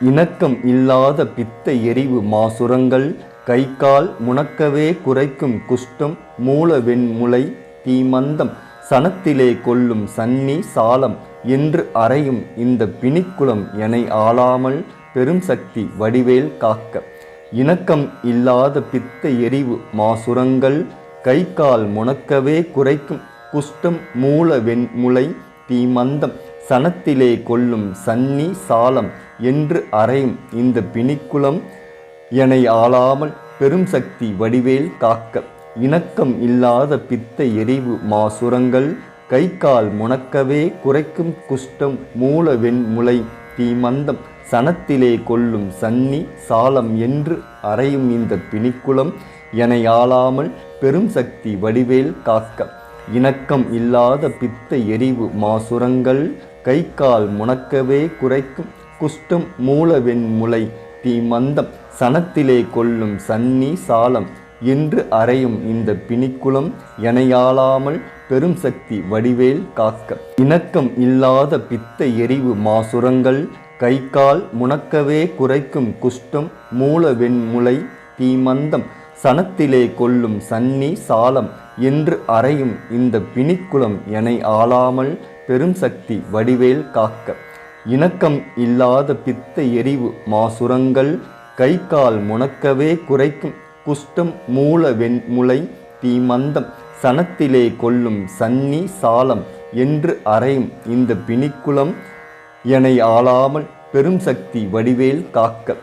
இணக்கம் இல்லாத பித்த எரிவு மாசுரங்கள் கை கால் முணக்கவே குறைக்கும் குஷ்டம் மூல வெண்முளை தீமந்தம் சனத்திலே கொல்லும் சன்னி சாலம் என்று அறையும் இந்த பிணிக்குளம் எனை ஆளாமல் பெரும் சக்தி வடிவேல் காக்க. இணக்கம் இல்லாத பித்த எரிவு மாசுரங்கள் கை கால் முணக்கவே குறைக்கும் குஷ்டம் மூல வெண்முளை தீமந்தம் சனத்திலே கொள்ளும் சன்னி சாலம் என்று அறையும் இந்த பிணிக்குளம் எனை ஆளாமல் பெரும் சக்தி வடிவேல் காக்க. இணக்கம் இல்லாத பித்த எரிவு மாசுரங்கள் கை கால் முணக்கவே குறைக்கும் குஷ்டம் மூல வெண்முளை தீமந்தம். சனத்திலே கொள்ளும் சன்னி சாலம் என்று அறையும் இந்த பிணிக்குளம் எனை ஆளாமல் பெரும் சக்தி வடிவேல் காக்க. இணக்கம் இல்லாத பித்த எரிவு மாசுரங்கள் கை கால் முணக்கவே குறைக்கும் குஷ்டம் மூல வெண்முளை தீமந்தம் சனத்திலே கொள்ளும் சன்னி சாலம். என்று அறையும் இந்த பிணிக்குளம் எனையாளாமல் பெரும் சக்தி வடிவேல் காக்க. இணக்கம் இல்லாத பித்த எரிவு மாசுரங்கள். கை கால் முணக்கவே குறைக்கும் குஷ்டம் மூலவெண்முளை தீமந்தம் சனத்திலே கொள்ளும் சன்னி சாலம் என்று அறையும் இந்த பிணிக்குளம் என்னை ஆளாமல் பெரும் சக்தி வடிவேல் காக்க. இணக்கம் இல்லாத பித்த எரிவு மாசுரங்கள் கை கால் முணக்கவே குறைக்கும். குஷ்டம் மூல வெண்முளை தீமந்தம் சனத்திலே கொள்ளும் சன்னி சாலம் என்று அறையும் இந்த பிணிக்குளம் என்னை ஆளாமல் பெரும் சக்தி வடிவேல் காக்க.